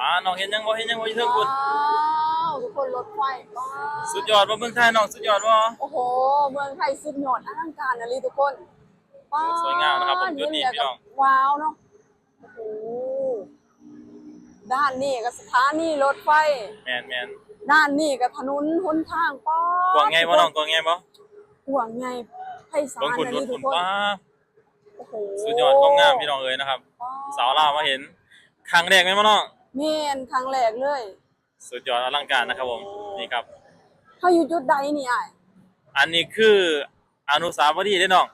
อ่าน้องเห็นยังบ่เห็นยังบ่อยู่เทิงคุณว้าวทุกคนรถไฟว้าวสุดยอดบ่เมืองไทยน้องสุดยอดบ่ โอ้โห เมืองไทยสุดยอดอลังการนะลีทุกคนว้าวสวยงามนะครับผมจุดนี้เห็พี่น้องแบบว้าวเนาะโอ้โหด้านนี้ก็สถานีรถไฟ แม่นแม่นด้านนี้ก็ถนนหนทางป้ากว้างไงบ่น้องกว้างไงบ่กว้างไงไพศาเบิ่งลคุณนะรลีถทุคุกณคนป้าโอ้โหสุดยอดความงามพี่น้องเอ้ยนะครับ ว้สาวลาวมาเห็นครั้งแรกแม่นบ่น้อง แม่นครั้งแรกเลยสุดยอดอลังการนะครับผมนี่ครับ เขาอยู่จุดใดนี่อ้ายอันนี้คืออนุสาวรีย์เด้อน้อง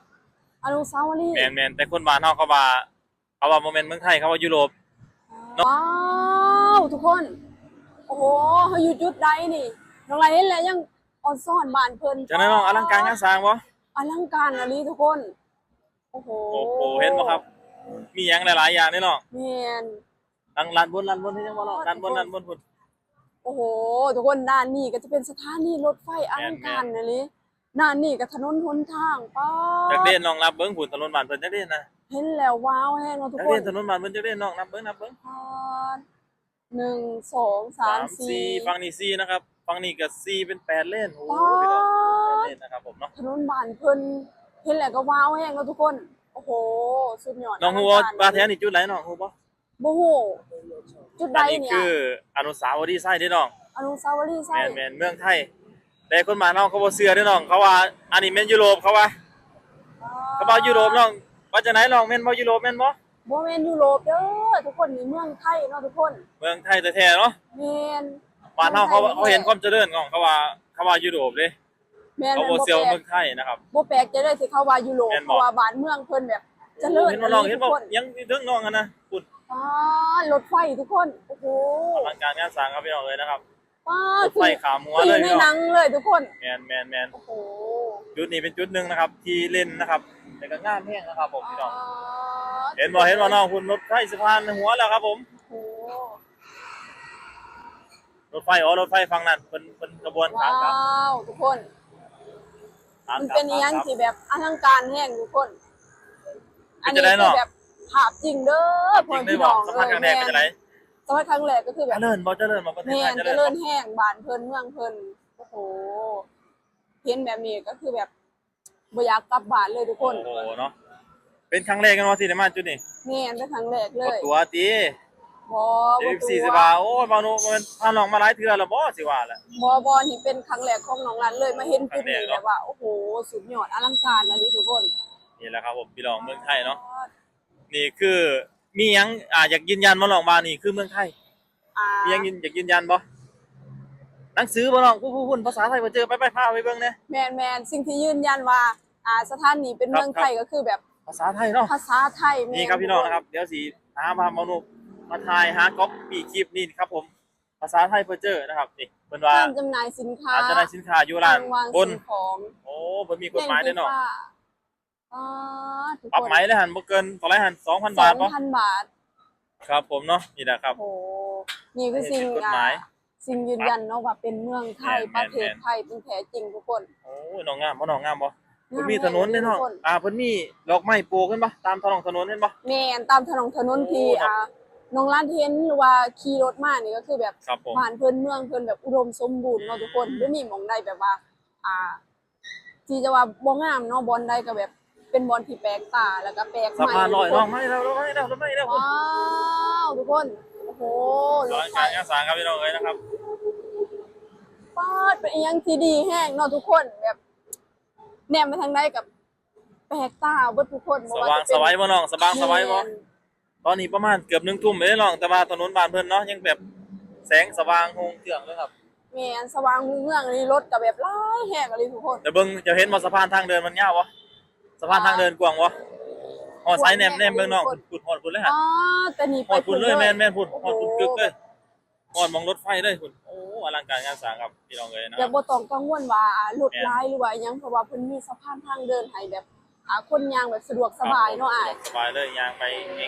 อนุสาวรีย์แม่นแม่นแต่คนบ้านเฮาเขาว่าเขาว่าบ่แม่นเมืองไทยเขาว่ายุโรป ว้าวทุกคน โอ้โหเขาอยู่จุดใดนี่น้องไรเห็นแล้วยังออนซ่อนบ้านเพิ่นจังได๋น้องอลังการงานสร้างบ่อลังการนะลีทุกคน โอ้โหโอ้โหเห็นบ่ครับ มีหยังหลายๆอย่างเด้อน้อง แม่น ดังลานบนลานบนเห็นยังบ่น้องลานบนลานบนพุ่น โอ้โห ทุกคนด้านนี้ก็จะเป็นสถานีรถไฟอลังการนะลีด้านนี้ก็ถนนหนทางป้าจักเด่นน้องรับเบิ่งพุ่นถนนบ้านเพิ่นจักเด่นนะเห็นแล้วว้าวแห้งเนาะทุกจักคเด่นนถนนบ้านเพิ่นจักเด่นน้องนับเบิ่งนับเบิ่งพาดหนึ่งสองสามสี่ฝั่งนี้สี่นะครับฝั่งนี้ก็สี่เป็นแปดเลนโอ้ว้าโหพี่น้องแปดวเลนนะครับผมเนาะถนนบ้านเพิ่นเห็นแล้วก็ว้าวแห้งเนาะทุกคน โอ้โห สุดยอดน้องฮู้ลัว่าการว่าแท้นี่จุดไหนน้องฮู้บ่ บ่ฮู้จุดใดอันนี้เนี่ยคืออนุสาวรีย์ไส้เด้อน้องอนุสาวรีย์ใช่แม่นแม่นเมืองไทย แต่คนบ้านเฮาเขาบ่เชื่อเด้อน้องเขาว่าอันนี้แม่นยุโรปเขาว่าเขาว่ายุโรปน้องว่าจังไหนน้องแม่นบ่ยุโรปแม่นบ่บ่แม่นยุโรปเด้อทุกคนนี่เมืองไทยเนาะทุกคน เมืองไทยแท้ๆเนาะแม่นบ้านเฮาเขาเขาเห็นความเจริญของเขาว่าเขาว่ายุโรปเด้แม่นเขาแม่นบ่บ่เชื่อว่าแปลเมืกองไทยนะครับบ่แปลกจะได้สิเขาว่ายุโรปแม่นบ่เพราะว่าบ้านเมืองเพิ่นแบบเจริญเห็นบ่น้องเห็นบ่ทุกคนยังเรื่องน้องกันนะพูด อ๋อรถไฟทุกคน โอ้โหอลังการงานสร้างครับพี่น้องเอ้ยนะครับว้ารถไฟขามหัวคือเลอยยู่ในพี่หน้นัองงเลยทุกคนแมนแมนแมนโอ้โหจุดนี้เป็นจุดหนึ่งนะครับ ที่เล่นนะครับแต่ก็งามแห้งนะครับผมพี่น้องอ๋อเห็นบ่เห็นบ่น้องคุณรถไฟสะพานหัวแล้วครับผมโอ้โหรถไฟอ๋อรถไฟฝั่งนั้นเป็นเป็นขบวนขาว้าวครับวทุกคนขามันครับเป็นอีหยังครับที่แบบอลังการแห้งทุกคนเป็นจะได้เนาะคือแบบ ภาพจริงเด้อจริงได้บ่สะพานกลางแดงเป็นจังไดสะพานครั้งแรกก็คือแบเจบริญบ่เจริญบ่ประเทศแม่ไทยนเจเจริญริบ่ญแห้งบ้านเพิ่นเมืองเพิ่นโอ้โหเห็นแบบนี้ก็คือแบบบ่อยากกลับบ้านเลยทุกคโอ้นโหเนาะเป็นครั้งแรกกันว่าที่ได้มาจุดนี้แม่นเป็นครั้งแรกเลบ่ยตัวติบ่เดี๋ยวบ่สี่สิบบาทโอ้ยบ่าวหนูมันพาน้องมาหลายเทื่อแล้วบ่สิว่าแหละบ่บ่นี่เป็นครั้งแรกของน้องรันเลยมาเห็นจุดนี้ครั้งแรกแบเนาะบว่าโอ้โหสุดยอดอลังการอันนี้ทุกคนนี่แหละครับผมพี่น้องเมืองไทยเนาะ นี่คือมีหยังอ่าอยากยืนยันมาลองมานี่คือเมืองไทยอ่ามีหยังยืนอยากยืนยันบ่หนังสือบ่น้องผู้ผู้หุ่นภาษาไทยบ่เจอไปไปพาไปเบิ่งแหน่ แม่นแม่นสิ่งที่ยืนยันว่าอ่าสถานนี้เป็นครับ เมืองไทยก็คือแบบภาษาไทยเนาะ ภาษาไทยแม่นี่ครับพี่น้องนะครับเดี๋ยวสิหามามานุมาถ่ายหาก๊อปปี้คลิปนี่ครับผมภาษาไทยเพิ่นเจอนะครับนี่เพิ่นว่าห้ามจำหน่ายสินค้าอาจจะได้สินค้าอยู่ร้านวางบนสิ่งของโอ้เพิ่นมีกฎหมายเด้อเนาะแจ้งไฟฟ้ อ่าทุกปรับคนไหมได้หันบ่เกินเท่าไหร่หัน2,000บาทสบ่องพันบาท ครับ ผมเนาะนี่แหละครับ โอ้โหนี่คือสิ่งกฎหมายอ่าสิ่งยืนยันเนาะว่าเป็นเมืองไทยแม่นประเทศแม่นไทยเป็นแท้จริงทุกคนโอ้ยน้องงามบ่น้องงามบ่เพิ่นมีงาถนนเด้อเนาะทุกคอ่าเพิ่นมีดอกไม้ปลูกเห็นบ่ตามถนนถนนเห็นบ่ แม่นตามถนนถนนที่โอ้ครับ อ่าน้องร้านเทนหรือว่าขี่รถมานี่ก็คือแบบครับผม บ้านเพิ่นเมืองเพิ่นแบบอุดมสมบูรณ์เนาะทุกคนบ่มีหม่องใดแบบว่า อ่า ที่จะว่าบ่งามเนาะบอนใดก็แบบ เป็นบอนที่แปลกตาแล้วก็แปลกใหสะม่พานลอยทุกน้คองไม่แล้วไม่แล้วไม่แล้วคุณว้าวทุกคนโอ้โหรร้อถนไฟ การงานสร้างครับพี่น้องเอ้ยนะครับ ปาดเป็นอีหยังที่ดีแห้งเนาะทุกคนแบบ แนมไปทางใดกับแปลกตาเบิดทุกคนสว่างสวัยบ่น้องสว่างสวัยบ่แม่นตอนนี้ประมาณเกือบหนึ่งทุ่มเลยน้องแต่ว่าถนนบ้านเพิ่นเนาะยังแบบแสงสว่างโฮงเจืองเลยครับ แม่นสว่างเมืองนี่รถก็แบบหลายแห้งเลยทุกคน แต่เบิ่งจะเห็นว่าสะพานทางเดินมันยาวบ่ สะพานทางเดินกว้างบ่ฮอดไซแนมแนมเบิ่งน้องพุดฮอดพุ่นเลยฮะอ๋อแต่นี่ฮไปอดพุ่นเลยแม่นแม่นพุ่นโอ้ฮโหอดพุ่นกึกเลยฮอดมองรถไฟเลยพุ่นโอ้อลังการงานสร้างครับพี่น้องเอ้ยนะอคย่ารับ บ่ต้องกังวลว่าอ่ารถแม่นร้ายหรือว่าอิหยังเพราะว่าเพิ่นมีสะพานทางเดินให้แบบอ่าคนย่างแบบสะดวกสบายเนาะอ้ายสบายเลยย่างไป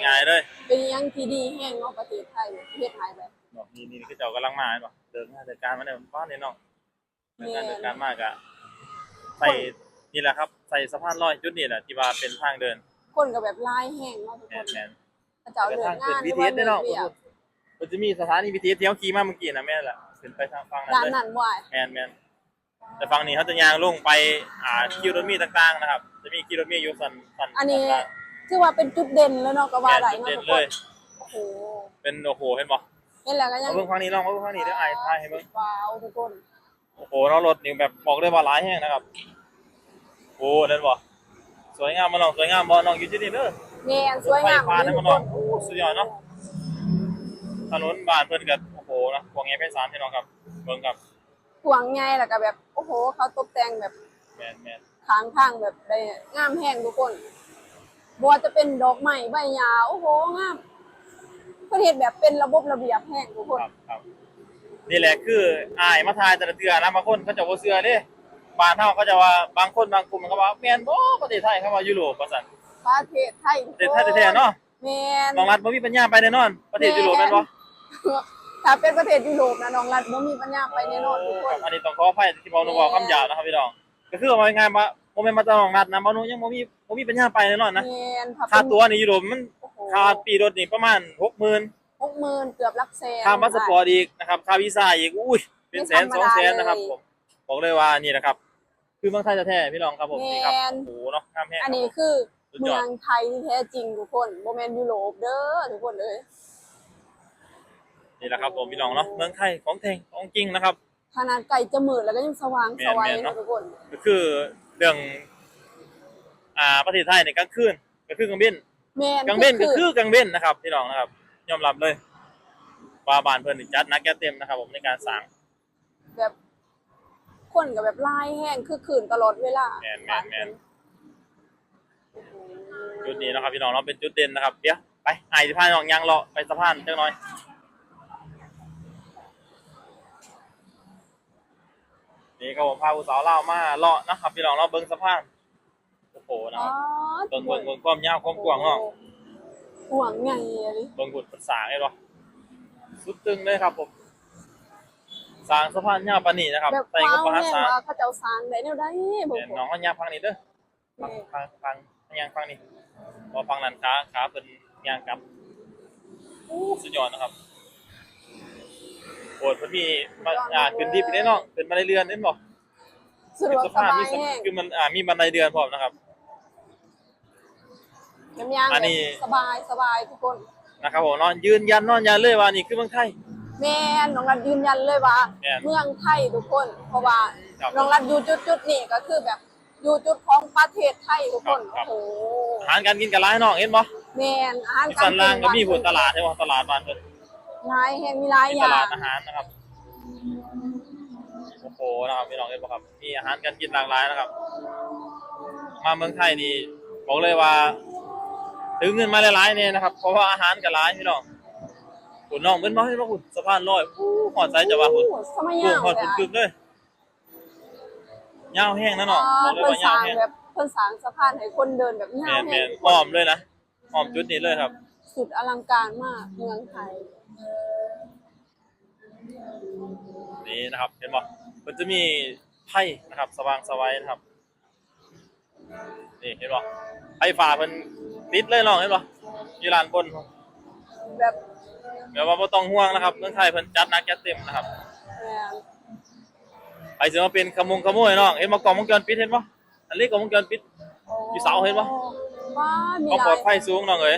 ง่ายๆเลยเป็นอิหยังที่ดีแห้งเนาะประเทศไทยประเทศไทยแบบเนาะนี่นี่คือเจ้ากำลังมาเห็นบ่เดินมาเดินการมาเนี่ยมันป้อนนี่น้องเดินการเดินการมากอะใส่นี่แหละครับ ใส่สะพานลอยจุดนี้แหละที่ว่าเป็นทางเดินคนก็แบบลายแห้งเนาะทุกแมคนนแมนพระเจ้าแล้วก็เดินทางงาขึ้นนหรือว่า BTS ได้เนาะเวียกมันจะมีสถานีวิทยุที่เขาขี่มาเมื่อกี้นะแม่นล่ะขึ้นไปทางฝั่งนั้นด้านเลยนั้นบ่ายแมนแมนแต่ฝั่งนี้เขาจะยางลงไปอ่าคิวรถมีต่างๆนะครับ จะมีคิวรถมีอยู่สันสันอันนี้ต่างคือว่าเป็นจุดเด่นแล้วเนาะก็ๆว่าแม่นได้จุดเนาะเด่นทุกเลคนย โอ้โหเป็นโอ้โหเห็นบ่เห็นแล้วก็ยังเอาเบิ่งฝั่งนี้ลองเอาเบิ่งฝั่งนี้เดี๋ยวไอ้ทายให้เบิ่งว้าวทุกคน โอ้โหเรารถนี่แบบบอกเลยว่าหลายแห้งนะครับ โอ้นั่นบ่สวยงามมาลองสวยงามบ่น้องอยู่ที่นี่เด้อแม่นสวยงามไฟฟ้านะทุมันกเนาะคนโอ้สุดยอดเนาะถนนบ้านเพิ่นก็โอ้โหนะพวกนี้ไปสารพี่น้องครับเบิ่งครับกวางใหญ่แล้วก็แบบโอ้โห เขาตกแต่งแบบแม่นแม่นทางทางแบบได้งามแห้งทุกคนบ่ว่าจะเป็นดอกไม้ใบหญ้าโอ้โหงามเพิ่นเฮ็ดแบบเป็นระบบระเบียบแห้งทุกคนครับครับนี่แหละคืออายมาทายแต่ละเทื่อนะบางคนเขาจะบ่เชื่อเด้ บ้านเฮาเขาจะว่าบางคนบางกลุ่มเขาว่าแม่นบ่ประเทศไทยเขาว่ายุโรปว่าซั่นประเทศไทยประเทศไทยแท้ๆเนาะแม่นบางรัฐบ่มีปัญญาไปแน่นอน ประเทศยุโรปแม่นบ่ถ้าเป็นประเทศยุโรปนะน้องรัฐบ่มีปัญญาไปแน่นอนทุกคคนรับอันนี้ต้องขออภัยที่เว้าหนูเว้าคำหยาบนะครับพี่น้องก็คือว่าง่ายๆว่าบ่แม่นมาตลอดรัฐนะบ่หนูยังบ่มีบ่มีปัญญาไปแน่นอนนะแม่นถ้าค่าเป็นตั๋วนี่ยุโรปมันโอ้โหค่าปีรถนี่ประมาณ60,000หกหมื่นเกือบหลักแสนค่าพาสปอร์ตอีกนะครับค่าวีซ่าอีกอุ้ยเป็นแสนไม่สธรรมดาองแสนนะครับเลยผมบอกเลยว่านี่นะครับ คือเมืองไทยแท้ๆพี่น้องครับผมนี่ครับแม่นโอ้โหเนาะงามแห้งอันนี้คือสุดเมืยออดงไทยที่แท้จริงทุกคนบ่แม่นยุโรปเด้อทุกคนเอ้ยนี่แหละครับผมพี่น้องเนาะเมืองไทยของแท้ของจริงนะครับ ขนาดไก่จะมืดแล้วก็ยังสว่างแม่สนวัยแม่นเนาะนะทุกคนก็คือเรื่องอ่าประเทศไทยในกลางคืนก็คือกลางเว้นแม่นกลางเว้นก็คืคืออกลางเว้นนะครับพี่น้องนะครับ ยอมรับเลยว่าบ้านเพิ่นนี่จัดหนักแกเต็มนะครับ ผมในการสร้างแบบ คนก็แบบลายแห้งคือคืนตลอดเวลาแม่นแม่นแม่น จุดนี้นะครับพี่น้องเนาะเป็นจุดเด่นนะครับเดี๋ยวไปไอ้สะพานน้องยางเลาะไปสะพานจังหน่อยนี่ก็ผมพาผู้สาวเล่าวมาเลาะนะครับพี่น้องเราะเบิ้งสะพานโอ้โหนะครับเบิ้งเบิ้งเบิ้งความยาวความกว้างเนาะ กว้างใหญ่อะดิ เบิ้งบุดภาษาไงวะสุดตึงเลยครับผม สร้างสะพานยาวปานนี้นะครับแบบใส่ว้าก็วมหาแห้งศาลว่าเขาเจ้าสร้างได้แนวใดบ่เนี่ยน้องก็ยางฟังนี้เด้อฟังฟังฟังยางฟังนี้พอฟังนั้นขาขาเป็นยางกลับโอ้สุดยอดนะครับโอดมันมีมาอ่าขึ้นที่ไปได้น้องขึ้นมาได้เรือนเล่นบ่สะดวกสะสพานบามียสะแห้งคือมันอ่ามีบันไดเดือนพร้อมนะครับ น้ำยางอันนี้ แบบสบายสบายทุกคนนะครับผมเนอนยืนยันนอนยันเลยว่านี่คือเมืองไทย แม่นน้องรัฐยืนยันเลยว่า แม่นเมืองไทยทุกคน เพราะว่าครับ น้องรัฐอยู่จุดจุดๆนี้ก็คือแบบอยู่จุดของประเทศไทยทุกคนครับโอ้โหอาหารการกินกับร้านน้องเห็นบ่แม่นอาหารมีกาสัรนกิล่างนก็มีผลตลาดใช่บ่ตลาดบ้านเพิ่นหลายแห่งมีหลายมีอตย่าลางดอาหารนะครับโอ้โหนะครับพี่น้องเห็นบ่ครับ มีอาหารการกินหลากหลายนะครับ มาเมืองไทยนี่บอกเลยว่า ถึงเงินมาหลายๆเนี่ยนะครับ เพราะว่าอาหารก็หลายพี่น้อง คุณน้องเพิ่นบ่ให้บ่คุณสะพานลอยอู้หอดใจจะว่าคุณโอ้สมัยโอ้ยาวหอดเลยคุณอะกึบเลยยาวแห้งนะน้องอ่าบอกเลยเพิ่นว่าสยาร้าวงแห้งแบบเพิ่นสร้างสะพานให้คนเดินแบบแมยาวนแมแห้งนอ้อมเลยนะอ้อมจุดนี้เลยครับ สุดอลังการมากเมืองไทย นี่นะครับเห็นบ่มันจะมีไพ่นะครับ สว่างสวัยนะครับ นี่เห็นบ่ไพ่ฟ้าเพิ่นติดเลยน้องเห็นบ่อยู่ลานบน แบบ เดี๋ยวว่าบ่ต้องห่วงนะครับเมืองไทยเพิ่นจัดหนักจัดเต็มนะครับแม่นไปสิมาเป็นขโมงขโมยน้องเห็นบ่กล้องวงจรปิดเห็นบ่อันนี้กล้องวงจรปิด อยู่เสาเห็นปะว้ามีความหปลลาอยดภัยสูงน้องเอ้ย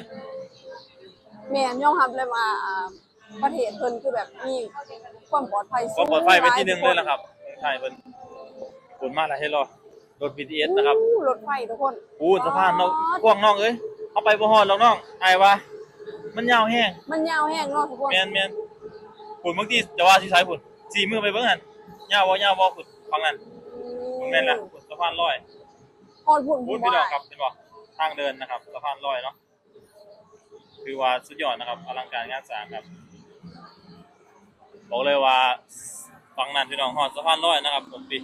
แม่นยอมรับเลยว่าอ่าประเทศเพิ่นคือแบบมีความปลอดภัยคสูวามงปลอดภัยเป็นที่หนึ่งลาเลยนะครับเมืองไทยเพิ่นขนมาแล้วให้รอรถ BTS นะครับอู้รถไฟทุกคนปูนสะพานเนาะกว้างน้องเอ้ยเอาไปบ่ฮอดหรอกน้องอายว่า มันยาวแห้งมันยาวแห้งเนาะทุกคนแม่นแม่นปุ่นบางทีจะว่าสิใช้ปุ่นสี่มือไปเบิ่งหั่นยาวบ่ยาวบ่ปุ่นฟังนั้นปุ่นแม่นล่ะปุ่นสะพานลอยฮอดพุ่นพูดพี่น้องครับเป็นบ่ทางเดินนะครับสะพานลอยเนาะคือว่าสุดยอดนะครับอลังการงานสร้างครับบอกเลยว่าฟังนั้นพี่น้องฮอดสะพานลอยนะครับ ผมปี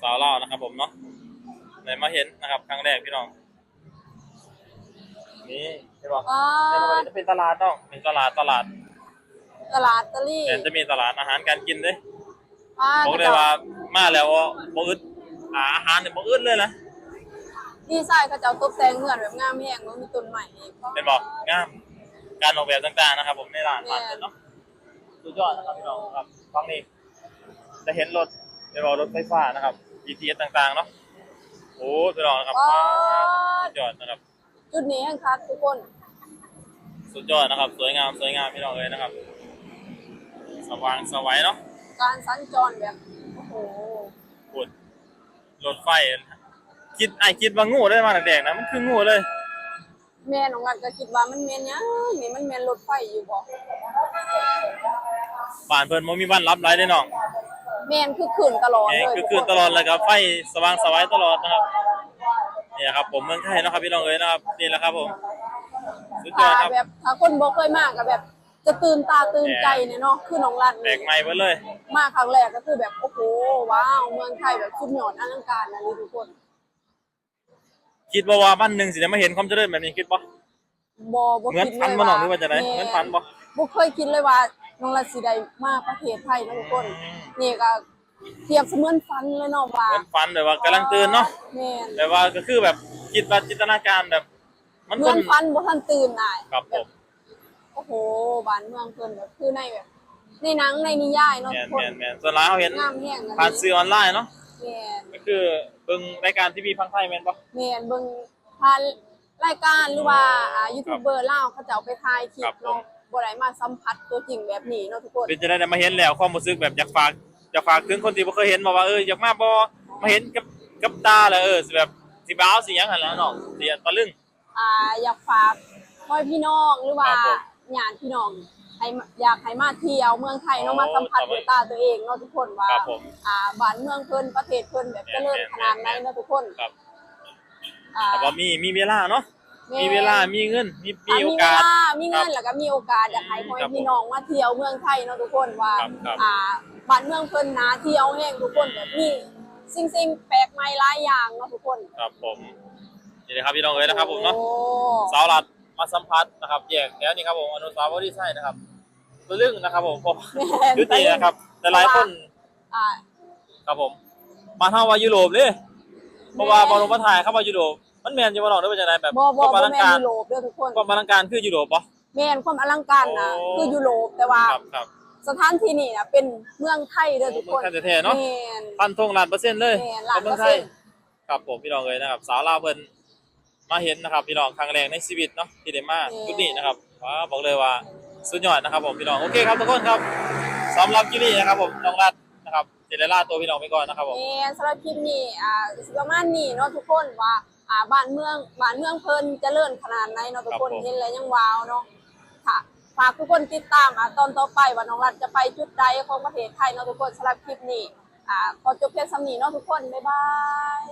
สาวเล่าวนะครับ ผมเนาะได้มาเห็นนะครับครั้งแรกพี่น้อง นี่เห็นบ่อ่าเนี่ยมันจะเป็นตลาดเนาะเป็นตลาดตลาดตลาดตะลี่แต่จะมีตลาดอาหารการกินเด้อ่าบอกเลยว่ามาแล้วบ่อึดอ่าอาหารเนี่ยบ่อึดเลยนะดีไซน์เขาเจ้าตกแต่งเฮือนแบบงามแห้งมันมีต้นไม้อีกเป็นบ่งามการออกแบบต่างๆนะครับ ผมในร้านผ่านเนาะสุดยอดนะครับพี่น้องครับฟังนี้จะเห็นรถเดี๋ยวรอรถไฟฟ้านะครับ BTS ต่างๆเนาะโอ้พี่น้องนะครับอ๋อสุดยอดนะครับ จุดนี้ยังคักทุกคน สุดยอดนะครับ สวยงามสวยงามพี่น้องเลยนะครับ สว่างสวัยเนาะการสัญจรแบบโอ้โหปุ่นรถไฟ คิดไอคิดว่างูได้มาแดกๆนะมันคืองูเลย แม่น้องรันก็คิดว่ามันแม่นหยังนี่มันแม่นรถไฟอยู่บ่บ้านเพิ่นบ่มีบ้านรับไรได้น้องแม่นคือขึ้นตลอดเอ้เลยคือคืนตลอดเลยครับ ไฟสว่างสวัยตลอดนะครับ เนี่ยครับผมเมืองไทยเนาะครับพี่น้องเอ้ยนะครับนี่แหละครับผมสุดยถ้าอดครับ แบบถ้าคนบ่เคยมาก็แบบ จะตื่นตาตื่นใจเนี่ยเนาะคือน้องรันแปลกใหม่ไปเลย มาครั้งแรกก็คือแบบโอ้โหว้าวเมืองไทยแบบสุดยอดอลังการนะนี่ทุกคนคิดว่าว่าบ้านหนึ่งสิได้มาเห็นความเจริญแบบนี้คิดปะ บ่บ่เหมือนคิดฝันเลยบ่น้องหรือว่าจะไหนแเหมือนฝันบ่บ่เคยคิดเลยว่าน้องรันสิได้มาประเทศไทยนะทุกคนนี่ก็ เทียบเสมือนฝันเลยเนาะว่าเหมือนฝันแบบว่ากำลังตื่นเนาะแม่นแต่ว่าก็คือแบบคิดว่าจินตนาการแบบ มันเหคมือนนฝันบ่ทันตื่นนายครับผม โอ้โหบ้านเมืองเพิ่นแบบคือในแบบ ในหนังในนิยายเนาะแมทุนกคแมนนแมนส่วนร้านเขาเห็นงามแห้งนะผ่านสื่อออนไลน์เนาะแม่น ก็คือเบิ่งรายการทีวีพังไทยแม่นปะแม่นเบิ่งผ่านรายการหรือว่าอ่ายูทูบเบอร์ลาวเขาจะเอาไปถ่ายคลิครัปบผม เนาะบ่ได้มาสัมผัสตัวจริงแบบนี้เนาะทุกคน เป็นจะได้มาเห็นแล้วความรู้สึกแบบอยากฝาก อยากฝากถึงคนที่บ่เคยเห็นมาว่าเอออยากมาบ่มาเห็นกับกับตาแล้วเออสิแบบสิบ้าวสิหยังหั่นแหล้วเนาะสิตะลึง อ่าอยากฝากพ่อพี่น้องหรือว่าครับผมญาติพี่น้องให้มาอยากให้มาเที่ยวเมืองไทยเนาะโอ้มาสัมผัสครับด้วยตาตัวเองเนาะทุกคนว่าครับผมอ่าบ้านเมืองเพิ่นประเทศเพิ่นแบบเจริญขนาดไหนเนาะทุกคนครับ อ่าแต่ว่ามีมีเวลาเนาะแม่มีเวลามีเงินมีมีอ่าโอมีเวกาสลามีเงิครันบแล้วก็มีโอกาสอยากให้พ่อครับผมพี่น้องมาเที่ยวเมืองไทยเนาะทุกคนว่าครับครับ อ่า บ้านเมืองเพิ่นนาเที่ยวแห่งทุกคนแบบมีสิ่งสิ่งๆแปลกใหม่หลายอย่างเนาะทุกคนครับผมนี่เลยครับพี่น้องเอ้ยนะครับผมเนาะโอ้สาวหลัดมาสัมผัสนะครับแยกแล้วนี่ครับผมอนุสาวรีย์ใช่นะครับตัวลึ่งนะครับผมผมแม่นยุตินะครับ แต่หลายคนอ่า ครับผม มาเท่าว่ายุโรปเลยเพราะว่าบอลลงมาถ่ายเข้ามายุโรปมันแมนจะมาหลอกได้เป็นยังไงแบบบ่บ่ความอบ่ลังแม่นการยุโรปเด้อทุกคนความอลังการคือยุโรปปะแม่นความอลังการนะโอ้คือยุโรปแต่ว่า ครับครับ สถานที่นี่นะเป็นเมืองไทยเด้อทุกคนเมืองไทยแท้ๆเนาะแม่น พันธงล้านเปอร์เซ็นต์เลยแม่นล้านเมืองไทยเปอร์เซ็นต์ครับผมพี่น้องเลยนะครับ สาวลาวเพิ่นมาเห็นนะครับ พี่น้องครั้งแรกในชีวิตเนาะที่ได้มาจุดนี้นะครับว้าบอกเลยว่าสุดยอดนะครับ ผมพี่น้องโอเคครับทุกคนครับสำหรับกินี่นะครับ ผมน้องรัดนะครับเจเดล่าตัวพี่น้องไปก่อนนะครับผม แม่นสำหรับคลิปนี้อ่าสิประมาณนี้เนาะทุกคนว่าอ่าบ้านเมืองบ้านเมืองเพิ่นเจริญขนาดไหนเนาะทุกคนเห็นแล้วยังว้าวเนาะค่ะ ฝากทุกคนติดตามอะตอนต่อไปว่าน้องรัฐจะไปจุดใดของประเทศไทยเนาะทุกคนสำหรับคลิปนี้อ่าขอจบเพียงสำนีเนาะทุกคน บ๊ายบาย